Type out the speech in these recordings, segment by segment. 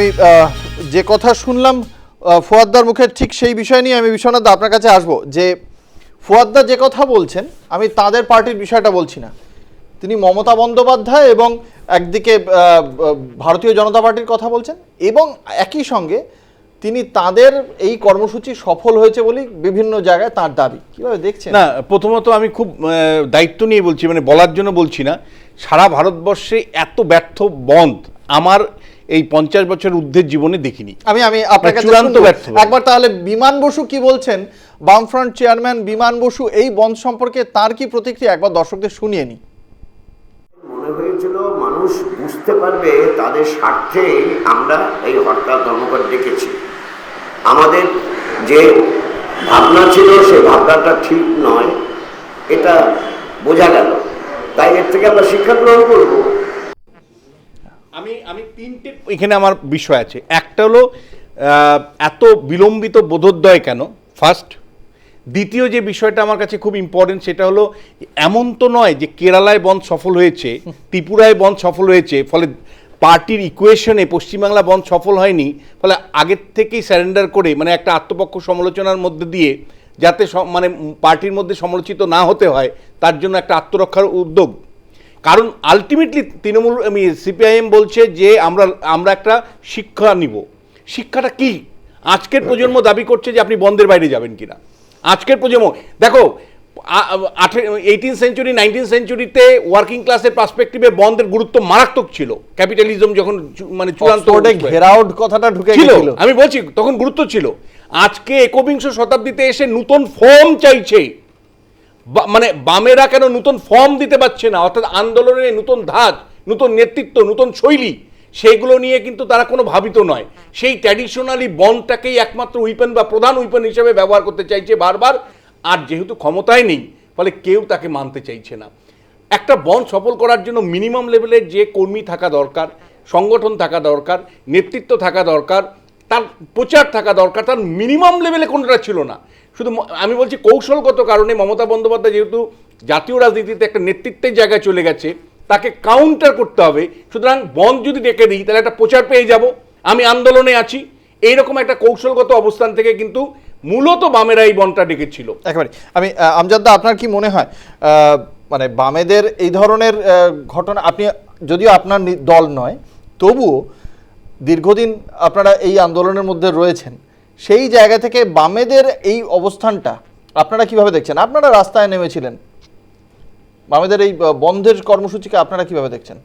আমি যে কথা শুনলাম ফুয়াদ্দার মুখে ঠিক সেই বিষয় নিয়ে আমি বিশ্বনাথ আপনার কাছে আসব। যে ফুয়াদ্দা যে কথা বলছেন, আমি তাদের পার্টির বিষয়টা বলছি না। তিনি মমতা বন্দ্যোপাধ্যায় এবং একদিকে ভারতীয় জনতা পার্টির কথা বলছেন এবং একই সঙ্গে তিনি তাদের এই কর্মসূচি সফল হয়েছে বলেই বিভিন্ন জায়গায় তার দাবি। কীভাবে দেখছেন? না, প্রথমত আমি খুব দায়িত্ব নিয়ে বলছি মানে বলার জন্য বলছি না। সারা ভারতবর্ষে এত ব্যর্থ বন্ধ। আমার এই পঞ্চাশ বছর ঊর্ধ্বের জীবনে দেখিনি। আমি আমি আপনার কাছে চূড়ান্ত ব্যর্থ। একবার তাহলে বিমান বসু কি বলছেন? বামফ্রন্ট চেয়ারম্যান বিমান বসু এই বন্ধ সম্পর্কে তার কি প্রতিক্রিয়া? একবার দর্শকদের শুনিয়ে নি মনে হয়েছিল মানুষ বুঝতে পারবে তাদের স্বার্থে আমরা এই হরতাল ধর্মঘট ডেকেছি। আমাদের যে ভাবনা ছিল সেই ভাবনাটা ঠিক নয়। এটা বোঝা গেল। তাই এর থেকে আমরা শিক্ষা গ্রহণ করব। আমি আমি তিনটে এখানে আমার বিষয় আছে। একটা হলো এত বিলম্বিত বোধোদয় কেন? ফার্স্ট দ্বিতীয় যে বিষয়টা আমার কাছে খুব ইম্পর্টেন্ট সেটা হলো, এমন তো নয় যে কেরালায় বন্ধ সফল হয়েছে, ত্রিপুরায় বন্ধ সফল হয়েছে, ফলে পার্টির ইকুয়েশনে পশ্চিমবাংলা বন্ধ সফল হয়নি, ফলে আগের থেকেই স্যারেন্ডার করে মানে একটা আত্মপক্ষ সমালোচনার মধ্যে দিয়ে, যাতে মানে পার্টির মধ্যে সমালোচিত না হতে হয়, তার জন্য একটা আত্মরক্ষার উদ্যোগ। কারণ আলটিমেটলি তৃণমূল আমি সিপিআইএম বলছে যে আমরা আমরা একটা শিক্ষা নিব। শিক্ষাটা কি? আজকের প্রজন্ম দাবি করছে যে আপনি বন্ধের বাইরে যাবেন কিনা। আজকের প্রজন্ম দেখো এইটিন সেঞ্চুরি নাইনটিন সেঞ্চুরিতে ওয়ার্কিং ক্লাসের পার্সপেক্টিভে বন্ধের গুরুত্ব মারাত্মক ছিল। ক্যাপিটালিজম যখন মানে চূড়ান্ত ঘেরাউট কথাটা ঢুকে ছিল আমি বলছি তখন গুরুত্ব ছিল। আজকে একবিংশ শতাব্দীতে এসে নতুন ফর্ম চাইছে। মানে বামেরা কেন নতুন ফর্ম দিতে পারছে না? অর্থাৎ আন্দোলনের নতুন ধাঁচ, নতুন নেতৃত্ব, নতুন শৈলী সেইগুলো নিয়ে কিন্তু তারা কোনো ভাবিত নয়। সেই ট্র্যাডিশনালি বন্ডটাকেই একমাত্র উইপেন বা প্রধান উইপেন হিসেবে ব্যবহার করতে চাইছে বারবার, আর যেহেতু ক্ষমতায় নেই, ফলে কেউ তাকে মানতে চাইছে না। একটা বন্ড সফল করার জন্য মিনিমাম লেভেলের যে কর্মী থাকা দরকার, সংগঠন থাকা দরকার, নেতৃত্ব থাকা দরকার তার প্রচার থাকা দরকার, তার মিনিমাম লেভেলে কোনটা ছিল না। শুধু আমি বলছি কৌশলগত কারণে মমতা বন্দ্যোপাধ্যায় যেহেতু জাতীয় রাজনীতিতে একটা নেতৃত্বের জায়গায় চলে গেছে, তাকে কাউন্টার করতে হবে। সুতরাং বন্ধ যদি ডেকে দিই, তাহলে একটা প্রচার পেয়ে যাব। আমি আন্দোলনে আছি। এইরকম একটা কৌশলগত অবস্থান থেকে কিন্তু মূলত বামেরা এই বনটা ডেকেছিল। একেবারে। আমি আমজাদদা আপনার কি মনে হয়? মানে বামেদের এই ধরনের ঘটনা, আপনি, যদিও আপনার দল নয়, তবুও দীর্ঘদিন আপনারা এই আন্দোলনের মধ্যে রয়েছেন সেই জায়গা থেকে বামেদের এই অবস্থানটা আপনারা কীভাবে দেখছেন? আপনারা রাস্তায় নেমেছিলেন। বামেদের এই বন্ধের কর্মসূচিকে আপনারা কীভাবে দেখছেন?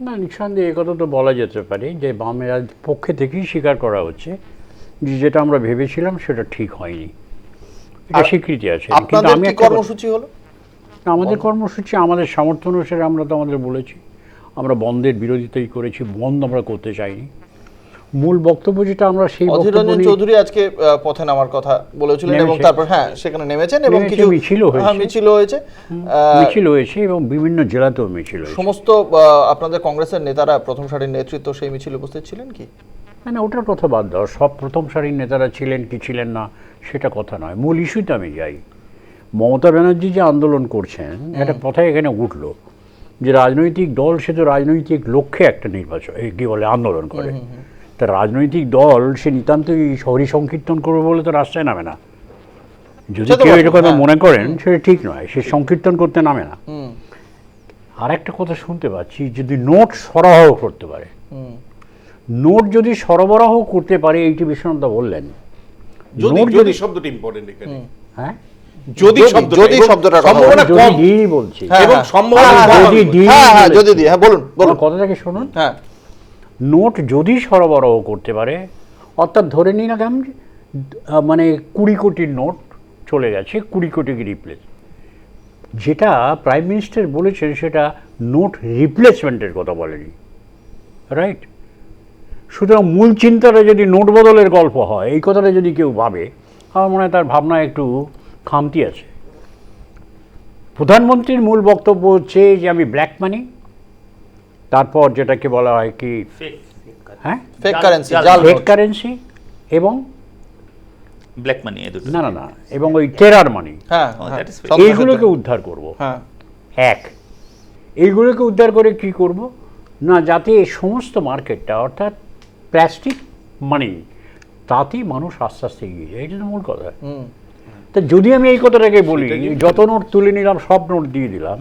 না নিঃসন্দেহে এ কথা তো বলা যেতে পারে যে বামেরা পক্ষে থেকেই স্বীকার করা হচ্ছে যে যেটা আমরা ভেবেছিলাম সেটা ঠিক হয়নি। এটা স্বীকৃতি আছে। কিন্তু আমি কর্মসূচি হলো? আমাদের কর্মসূচি আমাদের সামর্থ্য অনুসারে আমরা তো আমাদের বলেছি। আমরা বন্ধের বিরোধিতাই করেছি বন্ধ আমরা করতে চাইনি। মূল বক্তব্য যেটা আমরা সেই অধীর রঞ্জন চৌধুরী আজকে পথে নামার কথা বলেছিলেন এবং তারপর হ্যাঁ সেখানে নেমেছেন এবং কিছু মিছিলও হয়েছে। হ্যাঁ, মিছিলও হয়েছে। মিছিল হয়েছে এবং বিভিন্ন জেলাতেও মিছিল হয়েছে। সমস্ত আপনাদের কংগ্রেসের নেতারা প্রথম সারির নেতৃত্ব সেই মিছিলে উপস্থিত ছিলেন কি? মানে ওটার কথা বাদ দাও। সব প্রথম সারির নেতারা ছিলেন কি ছিলেন না সেটা কথা নয়। মূল ইস্যুতে আমি যাই। মমতা ব্যানার্জি যে আন্দোলন করছেন একটা কথাই এখানে উঠল। যে রাজনৈতিক দল সে তো রাজনৈতিক লক্ষ্যে একটা নির্বাচন কি বলে আন্দোলন করে। তা রাজনৈতিক দল সে নিতান্তই শহরী সংকীর্তন করবে বলে তো রাস্তায় নামে না। যদি কেউ এটা কথা হ্যাঁ। মনে করেন সেটা ঠিক নয় সে সংকীর্তন করতে নামে না। আর একটা কথা শুনতে পাচ্ছি যদি নোট সরবরাহ করতে পারে নোট যদি সরবরাহ করতে পারে এইটি বিশ্বনাথ বললেন। নোট যদি শব্দটা ইম্পর্টেন্ট এখানে। হ্যাঁ? যদি যদি- শব্দটা সম্ভাবনা কম। দিই বলছি। হ্যাঁ, এবং হ্যাঁ। সম্ভাবনা হ্যাঁ, যদি দিই হ্যাঁ হ্যাঁ যদি দিই হ্যাঁ বলুন বলুন। কথাটাকে শুনুন। হ্যাঁ। নোট যদি সরবরাহ করতে পারে অর্থাৎ ধরে নিই না কেমন মানে কুড়ি কোটির নোট চলে গেছে কুড়ি কোটিকে রিপ্লেস যেটা প্রাইম মিনিস্টার বলেছেন সেটা নোট রিপ্লেসমেন্টের কথা বলেনি। রাইট সুতরাং মূল চিন্তাটা যদি নোট বদলের গল্প হয় এই কথাটা যদি কেউ ভাবে আমার মনে হয় তার ভাবনা একটু খামতি আছে। প্রধানমন্ত্রীর মূল বক্তব্য হচ্ছে যে আমি ব্ল্যাক মানি তারপর যেটাকে বলা হয় কি? হ্যাঁ? ফেক কারেন্সি জাল জাল ফেক কারেন্সি এবং ব্ল্যাক মানি না না না এবং ওই টেরার মানি হ্যাঁ Oh, হ্যাঁ, এইগুলোকে উদ্ধার করব। হ্যাঁ। এক এইগুলোকে উদ্ধার করে কি করব? না যাতে এই সমস্ত মার্কেটটা অর্থাৎ প্লাস্টিক মানি তাতেই মানুষ আস্তে আস্তে এগিয়ে যায়। এটা তো মূল কথা। তা যদি আমি এই কথাটাকে বলি যত নোট তুলে নিলাম সব নোট দিয়ে দিলাম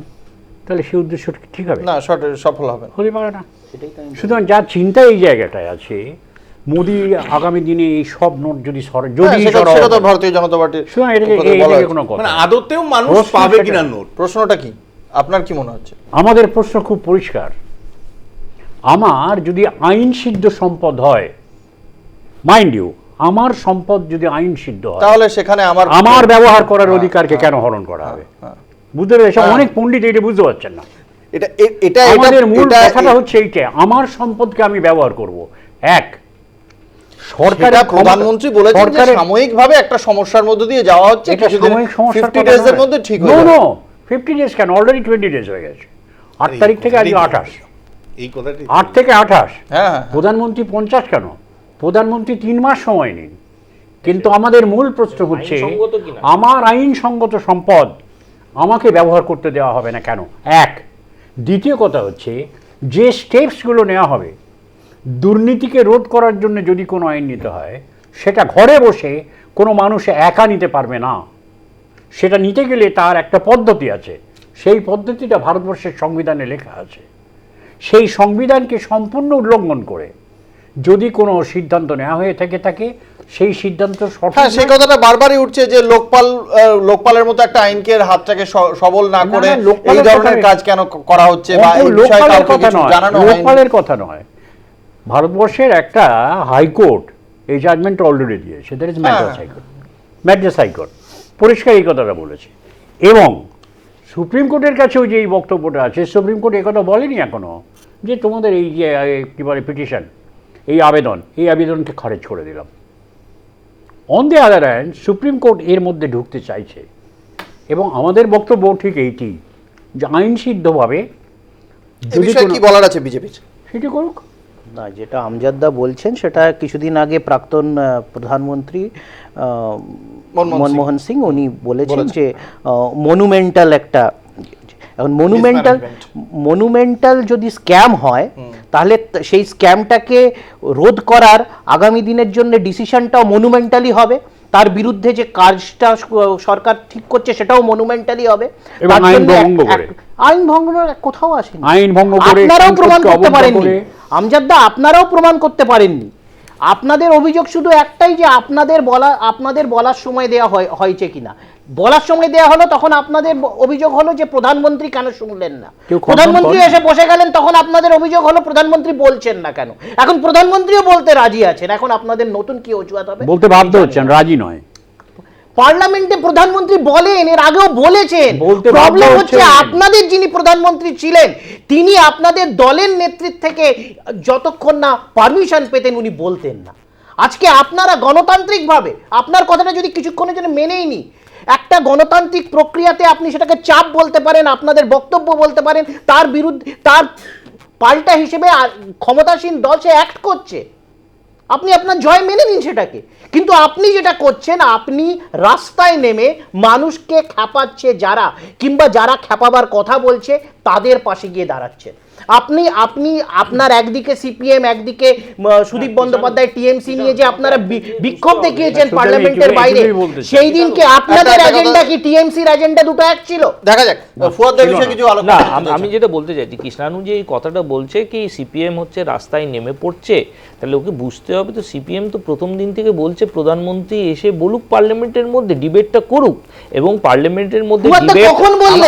তাহলে সেই উদ্দেশ্যটা কি ঠিক হবে? না শর্ট সফল হবে হতে পারে না। সুতরাং যার চিন্তা এই জায়গাটায় আছে মোদি আগামী দিনে এই সব নোট যদি সর হ্যাঁ, যদি সেটা তো ভারতীয় জনতা পার্টির। কোনো কথা মানে আদতেও মানুষ পাবে কিনা নোট? প্রশ্নটা কি? আপনার কি মনে হচ্ছে? আমাদের প্রশ্ন খুব পরিষ্কার। আমার যদি আইন সিদ্ধ সম্পদ হয় মাইন্ড ইউ আমার সম্পদ যদি আইন সিদ্ধ হয় তাহলে সেখানে আমার আমার ব্যবহার করার অধিকারকে কেন হরণ করা হবে? হ্যাঁ। বুঝতে পেরেছ হ্যাঁ। অনেক পণ্ডিত এটা বুঝতে পারছেন না। এটা এটা এটা আমাদের মূল কথাটা হচ্ছে এইটা আমার সম্পদকে আমি ব্যবহার করব। এক সরকারের প্রধানমন্ত্রী বলেছেন যে সাময়িকভাবে একটা সমস্যার মধ্যে দিয়ে যাওয়া হচ্ছে কিছুদিন সাময়িক 50 কথা এর মধ্যে ঠিক হয়ে যাবে। no, 50 days কেন? অলরেডি টোয়েন্টি ডেজ হয়ে গেছে। আট তারিখ থেকে আজকে আঠাশ। এই কথাটি আট থেকে আঠাশ। হ্যাঁ হ্যাঁ। প্রধানমন্ত্রী পঞ্চাশ কেন? প্রধানমন্ত্রী তিন মাস সময় নিন। কিন্তু আমাদের মূল প্রশ্ন হচ্ছে? আমার আইনসঙ্গত সম্পদ আমাকে ব্যবহার করতে দেওয়া হবে না কেন? এক দ্বিতীয় কথা হচ্ছে যে স্টেপসগুলো নেওয়া হবে দুর্নীতিকে রোধ করার জন্য যদি কোনো আইন নিতে হয় সেটা ঘরে বসে কোনো মানুষ একা নিতে পারবে না। সেটা নিতে গেলে তার একটা পদ্ধতি আছে। সেই পদ্ধতিটা ভারতবর্ষের সংবিধানে লেখা আছে। সেই সংবিধানকে সম্পূর্ণ উল্লঙ্ঘন করে যদি কোনো সিদ্ধান্ত নেওয়া হয়ে থাকে থাকে সেই সিদ্ধান্ত হ্যাঁ সেই কথাটা বারবারই উঠছে যে লোকপাল লোকপালের মতো একটা আইনকে হাতটাকে সবল না করে এই ধরনের কাজ কেন করা হচ্ছে বা এই বিষয়ে কাউকে কিছু জানানো হয়নি। লোকপালের কথা নয়। ভারতবর্ষের একটা হাইকোর্ট এই জাজমেন্ট অলরেডি দিয়েছে। দ্যাট ইজ ম্যাড্রাস হ্যাঁ। হাইকোর্ট ম্যাড্রাস হাইকোর্ট পরিষ্কার এই কথাটা বলেছে। এবং সুপ্রিম কোর্টের কাছেও যে এই বক্তব্যটা আছে সুপ্রিম কোর্ট এই কথা বলেনি এখনও যে তোমাদের এই যে কি বলে পিটিশন এই আবেদন এই আবেদনকে খারিজ করে দিলাম। On the other hand Supreme Court এর মধ্যে ঢুকতে চাইছে। এবং আমাদের বক্তব্য ঠিক এইটি যে আইন সিদ্ধভাবে কি বলার আছে বিজেপির? সেটি করুক। না যেটা আমজাদদা বলছেন সেটা কিছুদিন আগে প্রাক্তন আহ, প্রধানমন্ত্রী আহ, মনমোহন সিং। মনমোহন সিং উনি বলেছেন যে মনুমেন্টাল একটা এখন মনুমেন্টাল মনুমেন্টাল যদি স্ক্যাম হয় তাহলে সেই স্ক্যামটাকে রোধ করার আগামী দিনের জন্য ডিসিশনটাও মনুমেন্টালি হবে। তার বিরুদ্ধে যে কাজটা সরকার ঠিক করছে সেটাও মনুমেন্টালি হবে। আইন ভঙ্গ কোথাও আসেনি। আইন ভঙ্গ করে, আপনারাও প্রমাণ করতে পারেননি। আমজাদদা আপনারাও প্রমাণ করতে পারেননি। আপনাদের অভিযোগ শুধু একটাই যে আপনাদের বলা আপনাদের বলার সময় দেওয়া হয় হয়েছে কিনা। বলার সময় দেওয়া হলো তখন আপনাদের অভিযোগ হলো যে প্রধানমন্ত্রী কেন শুনলেন না। প্রধানমন্ত্রী এসে বসে গেলেন তখন আপনাদের অভিযোগ হলো প্রধানমন্ত্রী বলছেন না কেন। এখন প্রধানমন্ত্রীও বলতে রাজি আছেন। এখন আপনাদের নতুন কি অজুহাত হবে? বলতে বাধ্য হচ্ছেন রাজি নয়। পার্লামেন্টে প্রধানমন্ত্রী বলেন এর আগেও বলেছেন প্রবলেম হচ্ছে আপনাদের যিনি প্রধানমন্ত্রী ছিলেন তিনি আপনাদের দলের নেতৃত্ব থেকে যতক্ষণ না পারমিশন পেতেন উনি বলতেন না। আজকে আপনারা গণতান্ত্রিকভাবে আপনার কথাটা যদি কিছুক্ষণের জন্য মেনেই নি একটা গণতান্ত্রিক প্রক্রিয়াতে আপনি সেটাকে চাপ বলতে পারেন আপনাদের বক্তব্য বলতে পারেন তার বিরুদ্ধে তার পাল্টা হিসেবে ক্ষমতাসীন দল সে অ্যাক্ট করছে। আপনি আপনার জয় মেনে নিন সেটাকে। কিন্তু আপনি যেটা করছেন, আপনি রাস্তায় নেমে মানুষকে খ্যাপাচ্ছে যারা, কিংবা যারা খ্যাপাবার কথা বলছে, তাদের পাশে গিয়ে দাঁড়াচ্ছেন। আপনি আপনি আপনার একদিকে সিপিএম একদিকে সুদীপ বন্দ্যোপাধ্যায় টিএমসি নিয়ে যে আপনারা বিক্ষোভ দেখিয়েছেন পার্লামেন্টের বাইরে। সেই দিনকে আপনাদের একটা- একটা এজেন্ডা কি টিএমসির এজেন্ডা দুটো এক ছিল? দেখা যাক। ফুয়াদের বিষয়ে কিছু আলোচনা আমি যেটা বলতে চাইছি কৃষ্ণানু যে এই কথাটা বলছে কি সিপিএম হচ্ছে রাস্তায় নেমে পড়ছে তাহলে ওকে বুঝতে হবে তো সিপিএম তো প্রথম দিন থেকে বলছে প্রধানমন্ত্রী এসে বলুক পার্লামেন্টের মধ্যে ডিবেটটা করুক। এবং পার্লামেন্টের মধ্যে ডিবেট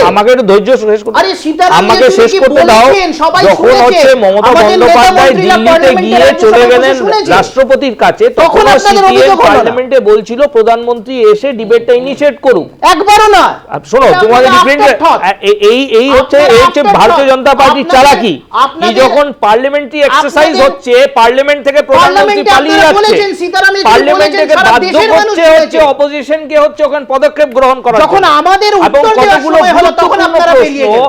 আমাকে একটু ধৈর্য শেষ করতে আমাকে শেষ করতে দাও? সবাই যখন। হচ্ছে মমতা বন্দ্যোপাধ্যায় দিল্লিতে গিয়ে চলে গেলেন রাষ্ট্রপতির কাছে তখন সিপিএম পার্লামেন্টে বলছিল প্রধানমন্ত্রী এসে ডিবেটটা ইনিশিয়েট একবারও না। শোনো তোমাদের ডিফারেন্ট এই এই হচ্ছে এই হচ্ছে ভারতীয় জনতা পার্টির চালাকি। যখন পার্লামেন্টারি এক্সারসাইজ হচ্ছে পার্লামেন্ট থেকে প্রধানমন্ত্রী পালিয়ে যাচ্ছে। পার্লামেন্ট থেকে বাধ্য করছে হচ্ছে। অপোজিশনকে হচ্ছে ওখানে পদক্ষেপ গ্রহণ করার যখন আমাদের উত্তর দেওয়ার সময় হলো, তখন গুরুত্বপূর্ণ আপনারা প্রশ্ন, গেলেন।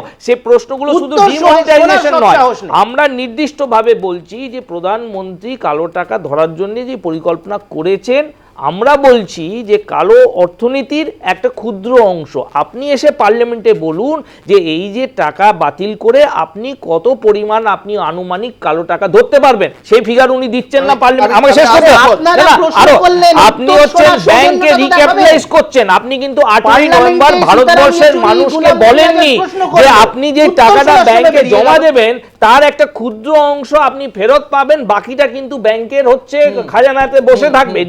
প্রশ্নগুলো শুধু ডিমনিটাইজেশন নয়। আমরা নির্দিষ্টভাবে বলছি যে প্রধানমন্ত্রী কালো টাকা ধরার জন্য যে পরিকল্পনা করেছেন আমরা বলছি যে কালো অর্থনীতির একটা ক্ষুদ্র অংশ। আপনি এসে পার্লামেন্টে বলুন যে এই যে টাকা বাতিল করে আপনি কত পরিমাণ আপনি আনুমানিক কালো টাকা ধরতে পারবেন সেই ফিগার উনি দিচ্ছেন না পার্লামেন্ট। আমাকে শেষ করতে আপনি হচ্ছেন ব্যাংকে রিক্যাপিটালাইজ করছেন। আপনি কিন্তু আটই নভেম্বর ভারতবর্ষের মানুষকে বলেননি যে আপনি যে টাকাটা ব্যাংকে জমা দেবেন তার একটা ক্ষুদ্র অংশ আপনি ফেরত পাবেন বাকিটা কিন্তু ব্যাংকের হচ্ছে খাজানাতে বসে থাকবে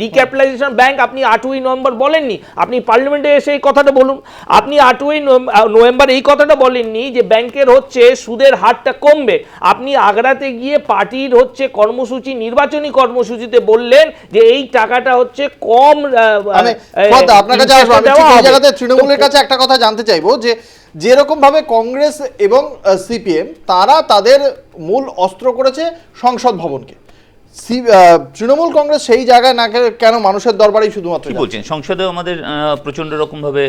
রিক্যাপিটালাইজেশন ব্যাংক আপনি আটই নভেম্বর বলেননি। আপনি পার্লামেন্টে এসে এই কথাটা বলুন। আপনি আটই নভেম্বর এই কথাটা বলেননি যে ব্যাংকের হচ্ছে সুদের হারটা কমবে। আপনি আগ্রাতে গিয়ে পার্টির হচ্ছে কর্মসূচি নির্বাচনী কর্মসূচিতে বললেন যে এই টাকাটা হচ্ছে কম আপনার কাছে আসব আমি। জায়গাতে তৃণমূলের কাছে একটা কথা জানতে চাইব যে যেরকম ভাবে কংগ্রেস এবং সিপিএম তারা তাদের মূল অস্ত্র করেছে সংসদ ভবনকে। তৃণমূল কংগ্রেস সেই জায়গায় না কেন মানুষের দরবারেই শুধুমাত্র কি বলছেন? সংসদেও আমাদের প্রচণ্ড রকমভাবে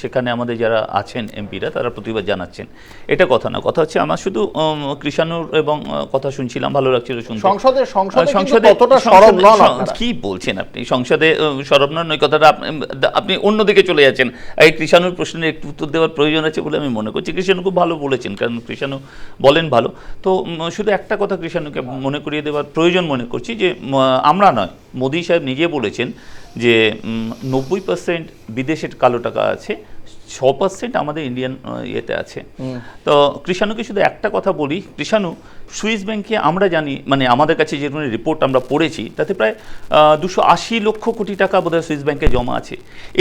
সেখানে আমাদের যারা আছেন এমপিরা তারা প্রতিবাদ জানাচ্ছেন। এটা কথা না। কথা হচ্ছে আমার শুধু কৃষাণুর এবং কথা শুনছিলাম ভালো লাগছিল শুনতে। সংসদে সংসদে সরব নন কি বলছেন আপনি? সংসদে সরব নন ওই কথাটা আপনি আপনি অন্যদিকে চলে যাচ্ছেন। এই কৃষাণুর প্রশ্নের একটু উত্তর দেওয়ার প্রয়োজন আছে বলে আমি মনে করছি। কৃষাণু খুব ভালো বলেছেন কারণ কৃষাণু বলেন ভালো। তো শুধু একটা কথা কৃষাণুকে মনে করিয়ে দেওয়ার প্রয়োজন মনে করছি যে আমরা নয় মোদী সাহেব নিজে বলেছেন যে নব্বই পার্সেন্ট বিদেশের কালো টাকা আছে ছ পার্সেন্ট আমাদের ইন্ডিয়ান ইয়েতে আছে। তো কৃষাণুকে শুধু একটা কথা বলি কৃষাণু সুইস ব্যাংকে আমরা জানি মানে আমাদের কাছে যে ধরনের রিপোর্ট আমরা পড়েছি তাতে প্রায় দুশো আশি লক্ষ কোটি টাকা বোধহয় সুইস ব্যাংকে জমা আছে।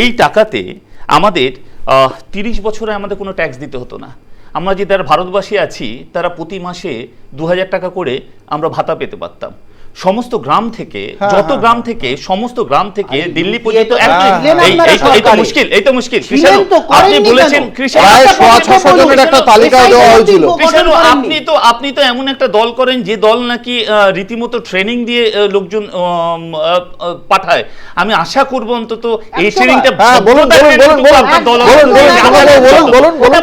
এই টাকাতে আমাদের তিরিশ বছরে আমাদের কোনো ট্যাক্স দিতে হতো না। আমরা যে যারা ভারতবাসী আছি তারা প্রতি মাসে দু হাজার টাকা করে আমরা ভাতা পেতে পারতাম। সমস্ত গ্রাম থেকে হ্যাঁ, যত হ্যাঁ, গ্রাম থেকে সমস্ত গ্রাম থেকে দিল্লি পর্যন্ত এই- তো-। মুশকিল এই তো মুশকিল। কৃষাণু, আপনি বলেছেন কৃষাণু একটা তালিকা দেওয়া হয়েছিল। কৃষাণু, আপনি তো আপনি তো এমন একটা দল করেন যে দল নাকি রীতিমতো ট্রেনিং দিয়ে লোকজন পাঠায়। আমি আশা করব অন্তত এই ট্রেনিংটা হ্যাঁ, বলুন,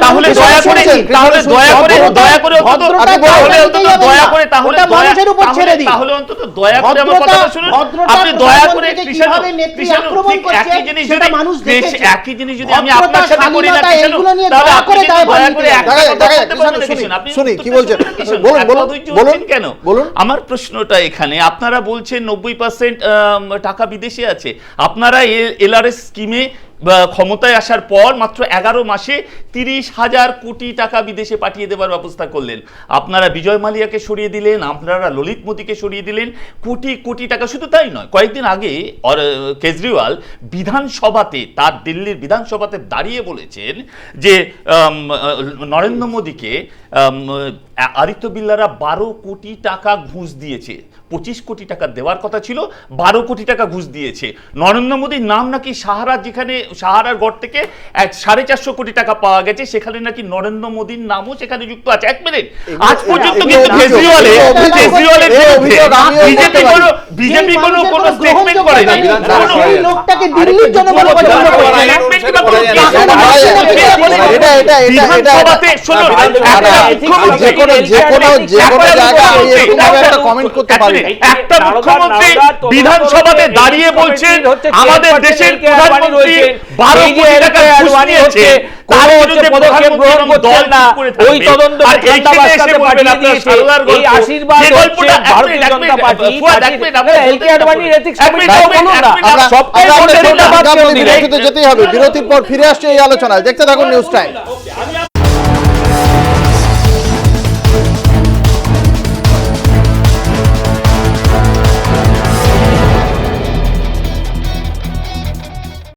তাহলে দয়া করে তাহলে দয়া করে দয়া করে অন্তত তাহলে অন্তত দয়া করে তাহলে মানুষের উপর ছেড়ে দিন। তাহলে অন্তত দয়া করে আমার কথাটা শুনুন আপনি দয়া করে কীভাবে নেত্রী আক্রমণ করছে, সেটা মানুষ দেখেছে। একই জিনিস যদি আমি আপনার সাথে করি না শালীনতা, কৃষাণু এগুলো নিয়ে তাহলে আপনি করে যদি দায় দয়া করে দিলেন। একটা দাঁড়ান, কথা দাঁড়ান, বলতে পারবেন না কৃষাণু, কৃষাণু, আপনি শুনি, কি বলছেন? বলুন, বলুন, বলুন, কেন বলুন। আমার প্রশ্নটা এখানে আপনারা বলছেন নব্বই পার্সেন্ট টাকা বিদেশে আছে আপনারা এলআরএস স্কিমে ক্ষমতায় আসার পর মাত্র এগারো মাসে তিরিশ হাজার কোটি টাকা বিদেশে পাঠিয়ে দেওয়ার ব্যবস্থা করলেন। আপনারা বিজয় মালিয়াকে সরিয়ে দিলেন, আপনারা ললিত মোদীকে সরিয়ে দিলেন, কোটি কোটি টাকা। শুধু তাই নয়, কয়েকদিন আগে কেজরিওয়াল বিধানসভাতে, তার দিল্লির বিধানসভাতে দাঁড়িয়ে বলেছেন যে নরেন্দ্র মোদীকে আদিত্য বিল্লারা বারো কোটি টাকা ঘুষ দিয়েছে। পঁচিশ কোটি টাকা দেওয়ার কথা ছিল বারো কোটি টাকা ঘুষ দিয়েছে। নরেন্দ্র মোদীর নাম নাকি সাহারা যেখানে সাহারার গড় থেকে এক সাড়ে চারশো কোটি টাকা পাওয়া গেছে সেখানে নাকি নরেন্দ্র মোদীর নামও সেখানে যুক্ত আছে। এক মিনিট আজ পর্যন্ত কিন্তু কেজরিওয়ালের কেজরিওয়ালের বিজেপি। বিজেপি কোনো কোনো স্টেটমেন্ট নেই, কোনো- সেই লোকটাকে দিল্লির জনগণ পছন্দ করে না। এটা- এটা- এটা- না, না, না, যে কোনো যে কোনো যে কোনো জায়গায় একটা কমেন্ট করতে পারি। একটা মুখ্যমন্ত্রী বিধানসভাতে দাঁড়িয়ে বলছেন আমাদের দেশের প্রধানমন্ত্রী বারো কোটি টাকা ঘুষ নিয়েছে তার বিরুদ্ধে পদক্ষেপ গ্রহণ করছেন না। ওই তদন্ত আর ঠান্ডা এইখানে বলবেন আপনার সারদার গল্প। আশীর্বাদ গল্পটা ভারতীয় জনতা পার্টি এলকে বলুন না। আমরা বলতে? বিরতিতে যেতেই হবে। বিরতির পর ফিরে আসছে এই আলোচনায়। দেখতে থাকুন নিউজ টাইম।